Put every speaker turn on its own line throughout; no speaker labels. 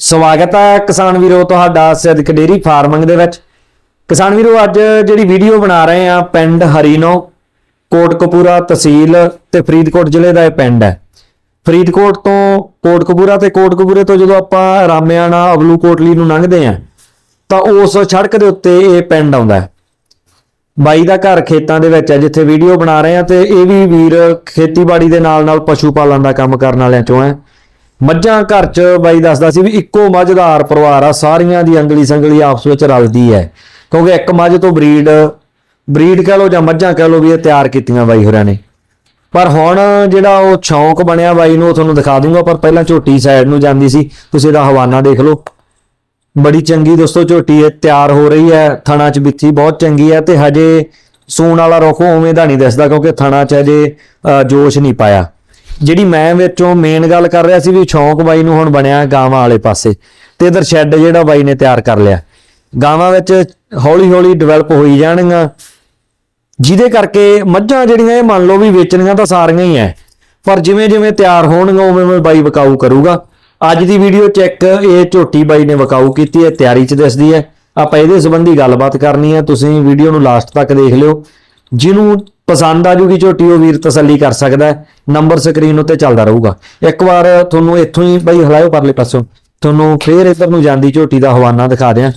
ਸਵਾਗਤ ਹੈ ਕਿਸਾਨ ਵੀਰੋ ਤੁਹਾਡਾ ਸਿੱਧਕ ਡੇਰੀ ਫਾਰਮਿੰਗ ਦੇ ਵਿੱਚ। ਕਿਸਾਨ ਵੀਰੋ, ਅੱਜ ਜਿਹੜੀ ਵੀਡੀਓ ਬਣਾ ਰਹੇ ਆ ਪਿੰਡ ਹਰੀਨੋ, ਕੋਟਕਪੂਰਾ ਤਹਿਸੀਲ ਤੇ ਫਰੀਦਕੋਟ ਜ਼ਿਲ੍ਹੇ ਦਾ ਇਹ ਪਿੰਡ ਹੈ। ਫਰੀਦਕੋਟ ਤੋਂ ਕੋਟਕਪੂਰਾ ਤੇ ਕੋਟਕਪੂਰੇ ਤੋਂ ਜਦੋਂ ਆਪਾਂ ਰਾਮਿਆਣਾ ਅਬਲੂ ਕੋਟਲੀ ਨੂੰ ਲੰਘਦੇ ਆ ਤਾਂ ਉਸ ਸੜਕ ਦੇ ਉੱਤੇ ਇਹ ਪਿੰਡ ਆਉਂਦਾ ਹੈ। ਬਾਈ ਦਾ ਘਰ ਖੇਤਾਂ ਦੇ ਵਿੱਚ ਹੈ, ਜਿੱਥੇ ਵੀਡੀਓ ਬਣਾ ਰਹੇ ਆ ਤੇ ਇਹ ਵੀ ਵੀਰ ਖੇਤੀਬਾੜੀ ਦੇ ਨਾਲ ਨਾਲ ਪਸ਼ੂ ਪਾਲਣ ਦਾ ਕੰਮ ਕਰਨ ਵਾਲਿਆਂ ਚੋਂ ਹੈ। ਮੱਝਾਂ ਘਰ 'ਚ ਬਾਈ ਦੱਸਦਾ ਸੀ ਵੀ ਇੱਕੋ ਮੱਝਦਾਰ ਪਰਿਵਾਰ ਆ ਸਾਰੀਆਂ ਦੀ ਅੰਗਲੀ ਸੰਗਲੀ ਆਪਸ ਵਿੱਚ ਰਲਦੀ ਹੈ। ਕਿਉਂਕਿ ਇੱਕ ਮੱਝ ਤੋਂ ਬਰੀਡ ਬਰੀਡ ਕਹ ਲਓ ਜਾਂ ਮੱਝਾਂ ਕਹ ਲਓ ਵੀ ਇਹ ਤਿਆਰ ਕੀਤੀਆਂ ਬਾਈ ਹੋਰਾਂ ਨੇ। ਪਰ ਹੁਣ ਜਿਹੜਾ ਉਹ ਸ਼ੌਂਕ ਬਣਿਆ ਬਾਈ ਨੂੰ ਉਹ ਤੁਹਾਨੂੰ ਦਿਖਾ ਦੂੰਗਾ ਪਰ ਪਹਿਲਾਂ ਝੋਟੀ ਸਾਈਡ ਨੂੰ ਜਾਂਦੀ ਸੀ। ਤੁਸੀਂ ਇਹਦਾ ਹਵਾਨਾ ਦੇਖ ਲਓ। ਬੜੀ ਚੰਗੀ ਦੋਸਤੋ ਝੋਟੀ ਇਹ ਤਿਆਰ ਹੋ ਰਹੀ ਹੈ ਥਣਾ ਚ ਬਿੱਥੀ ਬਹੁਤ ਚੰਗੀ ਹੈ ਤੇ ਹਜੇ ਸੂਣ ਵਾਲਾ ਰੁੱਖ ਉਵੇਂ ਦਾ ਨਹੀਂ ਦਿਸਦਾ ਕਿਉਂਕਿ ਥਣਾ ਚ ਹਜੇ ਅ, ਜੋਸ਼ ਨਹੀਂ ਪਾਇਆ। ਜਿਹੜੀ ਮੈਂ ਵਿੱਚੋਂ ਮੇਨ ਗੱਲ ਕਰ ਰਿਹਾ ਸੀ ਵੀ ਸ਼ੌਂਕ ਬਾਈ ਨੂੰ ਹੁਣ ਬਣਿਆ ਗਾਵਾਂ ਵਾਲੇ ਪਾਸੇ, ਤੇ ਇਧਰ ਸ਼ੈੱਡ ਜਿਹੜਾ ਬਾਈ ਨੇ ਤਿਆਰ ਕਰ ਲਿਆ। ਗਾਵਾਂ ਵਿੱਚ ਹੌਲੀ ਹੌਲੀ ਡਿਵੈਲਪ ਹੋਈ ਜਾਣਗੀਆਂ। ਜਿਹਦੇ ਕਰਕੇ ਮੱਝਾਂ ਜਿਹੜੀਆਂ ਇਹ ਮੰਨ ਲਓ ਵੀ ਵੇਚਣੀਆਂ ਤਾਂ ਸਾਰੀਆਂ ਹੀ ਐ, ਪਰ ਜਿਵੇਂ ਜਿਵੇਂ ਤਿਆਰ ਹੋਣਗੀਆਂ, ਉਵੇਂ ਉਵੇਂ ਬਾਈ ਵਕਾਊ ਕਰੂਗਾ। ਅੱਜ ਦੀ ਵੀਡੀਓ ਚੈੱਕ ਇਹ ਝੋਟੀ ਬਾਈ ਨੇ ਵਕਾਊ ਕੀਤੀ ਹੈ ਤਿਆਰੀ 'ਚ ਦਿਸਦੀ ਹੈ ਆਪਾਂ ਇਹਦੇ ਸੰਬੰਧੀ ਗੱਲਬਾਤ ਕਰਨੀ ਹੈ ਤੁਸੀਂ ਵੀਡੀਓ ਨੂੰ ਲਾਸਟ ਤੱਕ ਦੇਖ ਲਿਓ। ਜਿਹਨੂੰ ਪਸੰਦ ਆ ਜੂਗੀ ਝੋਟੀ ਉਹ ਵੀਰ ਤਸੱਲੀ ਕਰ ਸਕਦਾ ਨੰਬਰ ਸਕਰੀਨ ਉੱਤੇ ਚੱਲਦਾ ਰਹੂਗਾ। ਇੱਕ ਵਾਰ ਤੁਹਾਨੂੰ ਇੱਥੋਂ ਹੀ ਬਾਈ ਹਲਾਇਓ ਪਰਲੇ ਪਾਸੋਂ। ਤੁਹਾਨੂੰ ਫੇਰ ਇੱਧਰ ਨੂੰ ਜਾਂਦੀ ਝੋਟੀ ਦਾ ਹਵਾਨਾ ਦਿਖਾ ਦਿਆਂ।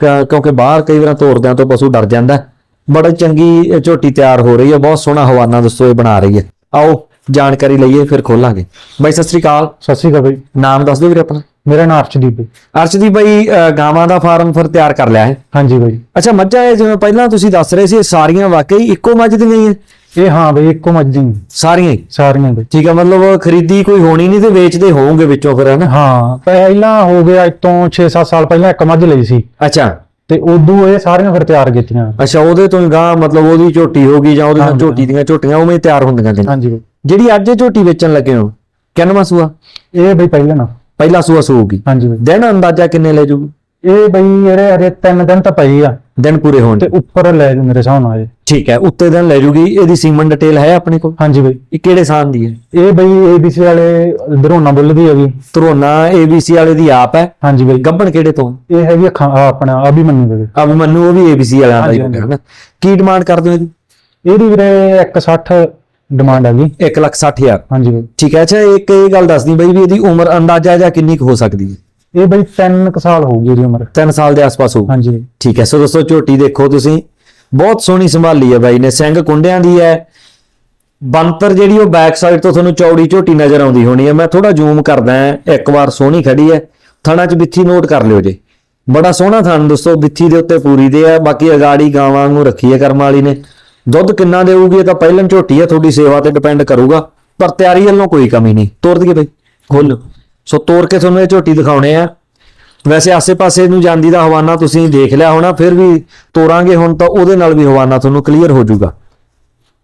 ਕਿਉਂਕਿ ਬਾਹਰ ਕਈ ਵਾਰ ਤੋਰਦਿਆਂ ਤੋਂ ਪਸ਼ੂ ਡਰ ਜਾਂਦਾ। ਬੜਾ ਚੰਗੀ ਝੋਟੀ ਤਿਆਰ ਹੋ ਰਹੀ ਹੈ। ਬਹੁਤ ਸੋਹਣਾ ਹਵਾਨਾ ਦੋਸਤੋ ਇਹ ਬਣਾ ਰਹੀ ਹੈ। ਆਓ ਜਾਣਕਾਰੀ ਲਈਏ ਫਿਰ ਖੋਲਾਂਗੇ। ਬਾਈ ਸਤਿ ਸ੍ਰੀ ਅਕਾਲ।
ਸਤਿ ਸ਼੍ਰੀ ਅਕਾਲ ਬਾਈ।
ਨਾਮ ਦੱਸ ਦਿਓ ਵੀਰੇ ਆਪਣਾ।
ਮੇਰਾ ਨਾਮ ਅਰਸ਼ਦੀਪ ਹੈ।
ਅਰਸ਼ਦੀਪ ਬਾਈ ਅ, ਗਾਵਾਂ ਦਾ ਫਾਰਮ ਫਿਰ ਤਿਆਰ ਕਰ ਲਿਆ ਹੈ?
ਹਾਂਜੀ ਬਾਈ।
ਅੱਛਾ ਮੱਝਾਂ ਇਹ ਜਿਵੇਂ ਪਹਿਲਾਂ ਤੁਸੀਂ ਦੱਸ ਰਹੇ ਸੀ ਇਹ ਸਾਰੀਆਂ ਵਾਕਈ ਇੱਕੋ ਮੱਝ ਦੀਆਂ ਹੀ ਹੈ?
ਇਹ ਹਾਂ ਬਾਈ ਇੱਕੋ ਮੱਝ ਦੀ।
ਸਾਰੀਆਂ ਹੀ?
ਸਾਰੀਆਂ ਬਾਈ।
ਠੀਕ ਹੈ ਮਤਲਬ ਖਰੀਦੀ ਕੋਈ ਹੋਣੀ ਨਹੀਂ ਤੇ ਵੇਚਦੇ ਹੋਵੋਗੇ ਵਿੱਚੋਂ ਫਿਰ ਹਨਾ?
ਹਾਂ ਪਹਿਲਾਂ ਹੋ ਗਿਆ ਅੱਜ ਤੋਂ 6-7 ਸਾਲ ਪਹਿਲਾਂ ਇੱਕ ਮੱਝ ਲਈ ਸੀ।
ਅੱਛਾ।
ਤੇ ਉਦੋਂ ਇਹ ਸਾਰੀਆਂ ਫਿਰ ਤਿਆਰ ਕੀਤੀਆਂ।
ਅੱਛਾ ਉਹਦੇ ਤੋਂ ਗਾਂ ਮਤਲਬ ਉਹਦੀ ਝੋਟੀ ਹੋ ਗਈ ਜਾਂ ਉਹਦੀਆਂ
ਹਾਂਜੀ।
ਝੋਟੀ ਦੀਆਂ ਝੋਟੀਆਂ ਉਵੇਂ ਹੀ ਤਿਆਰ ਹੁੰਦੀਆਂ ਨੇ।
ਹਾਂਜੀ ਬਾਈ।
ਜਿਹੜੀ ਅੱਜ ਇਹ ਝੋਟੀ ਵੇਚਣ ਲੱਗੇ ਹੋ ਕਿੰਨਵਾਂ ਸੂਆ?
ਇਹ ਬਾਈ ਪਹਿਲਾਂ। ਨਾ
ਪਹਿਲਾ ਸੂਆ ਸੂਗੀ
ਹਾਂਜੀ ਬਾਈ।
ਦਿਨ ਅੰਦਾਜ਼ਾ ਕਿੰਨੇ ਲੈ ਜੂ
ਇਹ ਬਾਈ ਜਿਹੜੇ ਅਰੇ ਤਿੰਨ ਦਿਨ ਤਾਂ ਪਈ ਆ।
ਦਿਨ ਪੂਰੇ ਹੋਣ
ਤੇ ਉੱਪਰ ਲੈ ਜੂ ਮੇਰੇ ਹਿਸਾਬ ਨਾਲ ਇਹ।
ਠੀਕ ਹੈ ਉੱਤੇ ਦਿਨ ਲੈ ਜੂਗੀ। ਇਹਦੀ ਸੀਮਨ ਡਿਟੇਲ ਹੈ ਆਪਣੇ ਕੋਲ?
ਹਾਂਜੀ ਬਾਈ।
ਇਹ ਕਿਹੜੇ ਸਾਨ ਦੀ ਹੈ?
ਇਹ ਬਾਈ ਏਬੀਸੀ ਵਾਲੇ ਦਰੋਨਾ ਬੁੱਲ ਦੀ ਹੈਗੀ।
ਧਰੋਨਾ ABC ਵਾਲੇ ਦੀ ਆਪ ਹੈ?
ਹਾਂਜੀ ਬਾਈ।
ਗੱਬਣ ਕਿਹੜੇ ਤੋਂ?
ਇਹ ਹੈਗੀ ਅੱਖਾਂ ਆਹ ਆਪਣਾ ਅਭੀ ਮੰਨੂ ਦੇ
ਆ ਵੀ ਮੰਨੂ ਉਹ ਵੀ ABC ਵਾਲਿਆਂ ਦਾ ਹੀ
ਹਾਂਜੀ,
ਹੋ ਗਿਆ ਨਾ। ਕੀ ਡਿਮਾਂਡ ਕਰਦੇ ਹੋ ਇਹਦੀ?
ਇਹਦੀ ਵੀਰੇ 160 ਡਿਮਾਂਡ ਹੈਗੀ
1 ਲੱਖ 60 ਹਜ਼ਾਰ।
ਹਾਂਜੀ ਬਾਈ।
ਠੀਕ ਹੈ ਅੱਛਾ ਇੱਕ ਇਹ ਗੱਲ ਦੱਸਦੀ ਬਈ ਵੀ ਇਹਦੀ ਉਮਰ ਅੰਦਾਜ਼ਾ ਜਾਂ ਕਿੰਨੀ ਕੁ ਹੋ ਸਕਦੀ ਹੈ?
ਇਹ ਬਾਈ 3 ਸਾਲ ਹੋਊਗੀ ਇਹਦੀ ਉਮਰ।
3 ਸਾਲ ਦੇ ਆਸ-ਪਾਸ ਹੋਊ।
ਹਾਂਜੀ।
ਠੀਕ ਹੈ ਸੋ ਦੋਸਤੋ ਝੋਟੀ ਦੇਖੋ ਤੁਸੀਂ। ਬਹੁਤ ਸੋਹਣੀ ਸੰਭਾਲੀ ਹੈ ਬਾਈ ਨੇ ਸਿੰਘ ਕੁੰਡਿਆਂ ਦੀ ਹੈ। ਬੰਤਰ ਜਿਹੜੀ ਉਹ ਬੈਕ ਸਾਈਡ ਤੋਂ ਤੁਹਾਨੂੰ ਚੌੜੀ ਝੋਟੀ ਨਜ਼ਰ ਆਉਂਦੀ ਹੋਣੀ ਹੈ। ਮੈਂ ਥੋੜਾ ਜ਼ੂਮ ਕਰਦਾ ਇੱਕ ਵਾਰ ਸੋਹਣੀ ਖੜੀ ਹੈ। ਥਣਾ 'ਚ ਬਿੱਥੀ ਨੋਟ ਕਰ ਲਿਓ ਜੇ। ਬੜਾ ਸੋਹਣਾ ਥਣ ਦੋਸਤੋ ਬਿੱਥੀ ਦੇ ਉੱਤੇ ਪੂਰੀ ਦੇ ਆ। ਬਾਕੀ ਅਗਾੜੀ ਗਾਵਾਂ ਨੂੰ ਰੱਖੀ ਹੈ ਕਰਮ ਵਾਲੀ ਨੇ। ਦੁੱਧ ਕਿੰਨਾ ਦੇਊਗੀ ਇਹ ਤਾਂ ਪਹਿਲਾਂ ਝੋਟੀ ਹੈ ਤੁਹਾਡੀ ਸੇਵਾ ਤੇ ਡਿਪੈਂਡ ਕਰੂਗਾ। ਪਰ ਤਿਆਰੀ ਵੱਲੋਂ ਕੋਈ ਕਮੀ ਨਹੀਂ। ਤੋੜ ਦਈਏ ਬਈ। ਖੋਲ। ਸੋ ਤੋੜ ਕੇ ਤੁਹਾਨੂੰ ਇਹ ਝੋਟੀ ਦਿਖਾਉਣੇ ਆ। ਵੈਸੇ ਆਸੇ-ਪਾਸੇ ਨੂੰ ਜਾਂਦੀ ਦਾ ਹਵਾਨਾ ਤੁਸੀਂ ਦੇਖ ਲਿਆ ਹੋਣਾ ਫਿਰ ਵੀ ਤੋਰਾਂਗੇ ਹੁਣ ਤਾਂ ਉਹਦੇ ਨਾਲ ਵੀ ਹਵਾਨਾ ਤੁਹਾਨੂੰ ਕਲੀਅਰ ਹੋ ਜਾਊਗਾ।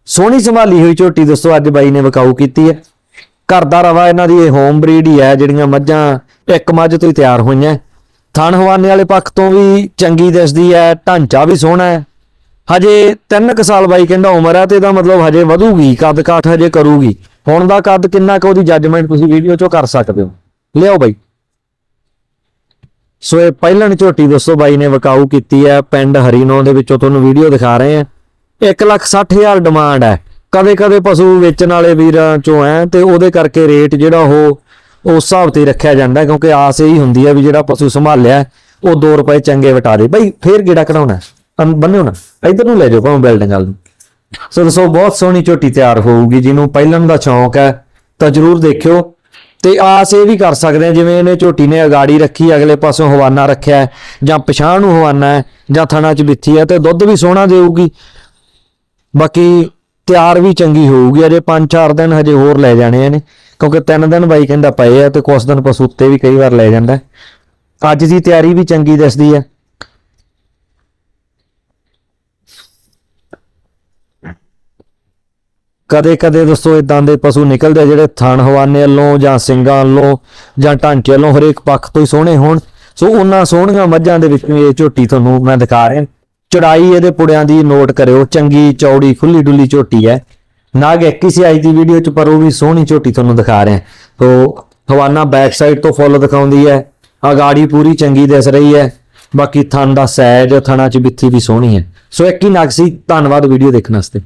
ਸੋਹਣੀ ਸੰਭਾਲੀ ਹੋਈ ਝੋਟੀ ਦੋਸਤੋ ਅੱਜ ਬਾਈ ਨੇ ਵਕਾਊ ਕੀਤੀ ਹੈ। ਘਰ ਦਾ ਰਵਾ ਇਹਨਾਂ ਦੀ ਇਹ ਹੋਮ ਬਰੀਡ ਹੀ ਹੈ ਜਿਹੜੀਆਂ ਮੱਝਾਂ ਇੱਕ ਮੱਝ ਤੋਂ ਹੀ ਤਿਆਰ ਹੋਈਆਂ। ਥਣ ਹਵਾਨੇ ਵਾਲੇ ਪੱਖ ਤੋਂ ਵੀ ਚੰਗੀ ਦਿਸਦੀ ਹੈ ਢਾਂਚਾ ਵੀ ਸੋਹਣਾ ਹੈ। ਹਜੇ 3 ਸਾਲ ਬਾਈ ਕਹਿੰਦਾ ਉਮਰ ਹੈ ਤੇ ਇਹਦਾ ਮਤਲਬ ਹਜੇ ਵਧੂਗੀ, ਕੱਦ ਕਾਠ ਹਜੇ ਕਰੂਗੀ। ਹੁਣ ਦਾ ਕੱਦ ਕਿੰਨਾ ਕੁ ਉਹਦੀ ਜੱਜਮੈਂਟ ਤੁਸੀਂ ਵੀਡੀਓ 'ਚੋਂ ਕਰ ਸਕਦੇ ਹੋ। ਲਿਆਓ ਬਾਈ। ਸੋ ਇਹ ਪਹਿਲਣ ਝੋਟੀ ਦੋਸਤੋ ਬਾਈ ਨੇ ਵਕਾਊ ਕੀਤੀ ਹੈ, ਪਿੰਡ ਹਰੀਨੋ ਦੇ ਵਿੱਚੋਂ ਤੁਹਾਨੂੰ ਵੀਡੀਓ ਦਿਖਾ ਰਹੇ ਆ 160000 ਡਿਮਾਂਡ ਹੈ। ਕਦੇ ਕਦੇ ਪਸ਼ੂ ਵੇਚਣ ਵਾਲੇ ਵੀਰਾਂ ਚੋਂ ਹੈ ਤੇ ਉਹਦੇ ਕਰਕੇ ਰੇਟ ਜਿਹੜਾ ਉਹ ਉਸ ਹਿਸਾਬ ਤੇ ਰੱਖਿਆ ਜਾਂਦਾ, ਕਿਉਂਕਿ ਆਸ ਇਹੀ ਹੁੰਦੀ ਹੈ ਵੀ ਜਿਹੜਾ ਪਸ਼ੂ ਸੰਭਾਲਿਆ, ਉਹ 2 ਰੁਪਏ ਚੰਗੇ ਵਟਾ ਦੇ। ਬਾਈ, ਫੇਰ ਗੇੜਾ ਕਢਾਉਣਾ। ਬੰਨਿਓ ਨਾ, ਇਧਰ ਨੂੰ ਲੈ ਜਾਓ ਭਾਵੇਂ ਬਿਲਡਿੰਗ ਵੱਲ ਨੂੰ। ਸੋ ਦੋਸਤੋ ਬਹੁਤ ਸੋਹਣੀ ਝੋਟੀ ਤਿਆਰ ਹੋਊਗੀ, ਜਿਹਨੂੰ ਪਹਿਲਣ ਦਾ ਸ਼ੌਂਕ ਹੈ, ਤਾਂ ਜਰੂਰ ਦੇਖਿਓ। ਤੇ ਆਸ ਇਹ ਵੀ ਕਰ ਸਕਦੇ ਆ, ਜਿਵੇਂ ਇਹਨੇ ਝੋਟੀ ਨੇ ਅਗਾੜੀ ਰੱਖੀ, ਅਗਲੇ ਪਾਸੋਂ ਹਵਾਨਾ ਰੱਖਿਆ ਜਾਂ ਪਛਾਣ ਨੂੰ ਹਵਾਨਾ ਹੈ, ਜਾਂ ਥਣਾ ਚ ਬਿੱਥੀ ਹੈ, ਤੇ ਦੁੱਧ ਵੀ ਸੋਹਣਾ ਦੇਊਗੀ। ਬਾਕੀ ਤਿਆਰ ਵੀ ਚੰਗੀ ਹੋਊਗੀ, ਅਜੇ 5-4 ਦਿਨ ਹਜੇ ਹੋਰ ਲੈ ਜਾਣੇ ਨੇ ਕਿਉਂਕਿ 3 ਦਿਨ ਬਾਈ ਕਹਿੰਦਾ ਪਏ ਆ, ਤੇ ਕੁਝ ਦਿਨ ਪਸ਼ੂ ਉੱਤੇ ਵੀ ਕਈ ਵਾਰ ਲੈ ਜਾਂਦਾ ਅੱਜ ਦੀ ਤਿਆਰੀ ਵੀ ਚੰਗੀ ਦਿਸਦੀ ਹੈ। ਕਦੇ ਕਦੇ ਦੋਸਤੋ ਇਦਾਂ ਦੇ ਪਸ਼ੂ ਨਿਕਲਦੇ ਆ ਜਿਹੜੇ ਥਣ ਹਵਾਨੇ ਵੱਲੋਂ ਜਾਂ ਸਿੰਗਾਂ ਵੱਲੋਂ ਜਾਂ ਢਾਂਚੇ ਵੱਲੋਂ ਹਰੇਕ ਪੱਖ ਤੋਂ ਹੀ ਸੋਹਣੇ ਹੋਣ। ਸੋ ਉਹਨਾਂ ਸੋਹਣੀਆਂ ਮੱਝਾਂ ਦੇ ਵਿੱਚੋਂ ਇਹ ਝੋਟੀ ਤੁਹਾਨੂੰ ਮੈਂ ਦਿਖਾ ਰਿਹਾ। ਚੜਾਈ ਇਹਦੇ ਪੁੜਿਆਂ ਦੀ ਨੋਟ ਕਰਿਓ, ਚੰਗੀ ਚੌੜੀ ਖੁੱਲੀ ਡੁੱਲੀ ਝੋਟੀ ਹੈ। ਨਾਗ ਇੱਕ ਹੀ ਸੀ ਅੱਜ ਦੀ ਵੀਡੀਓ ਚ, ਪਰ ਉਹ ਵੀ ਸੋਹਣੀ ਝੋਟੀ ਤੁਹਾਨੂੰ ਦਿਖਾ ਰਿਹਾ। ਸੋ ਹਵਾਨਾ ਬੈਕ ਸਾਈਡ ਤੋਂ ਫੁੱਲ ਦਿਖਾਉਂਦੀ ਹੈ। ਅਗਾੜੀ ਪੂਰੀ ਚੰਗੀ ਦਿਸ ਰਹੀ ਹੈ। ਬਾਕੀ ਥਣ ਦਾ ਸੈਜ ਥਣਾ ਚ ਬਿੱਥੀ ਵੀ ਸੋਹਣੀ ਹੈ। ਸੋ ਇੱਕ ਹੀ ਨਗ ਸੀ। ਧੰਨਵਾਦ ਵੀਡੀਓ ਦੇਖਣ ਵਾਸਤੇ।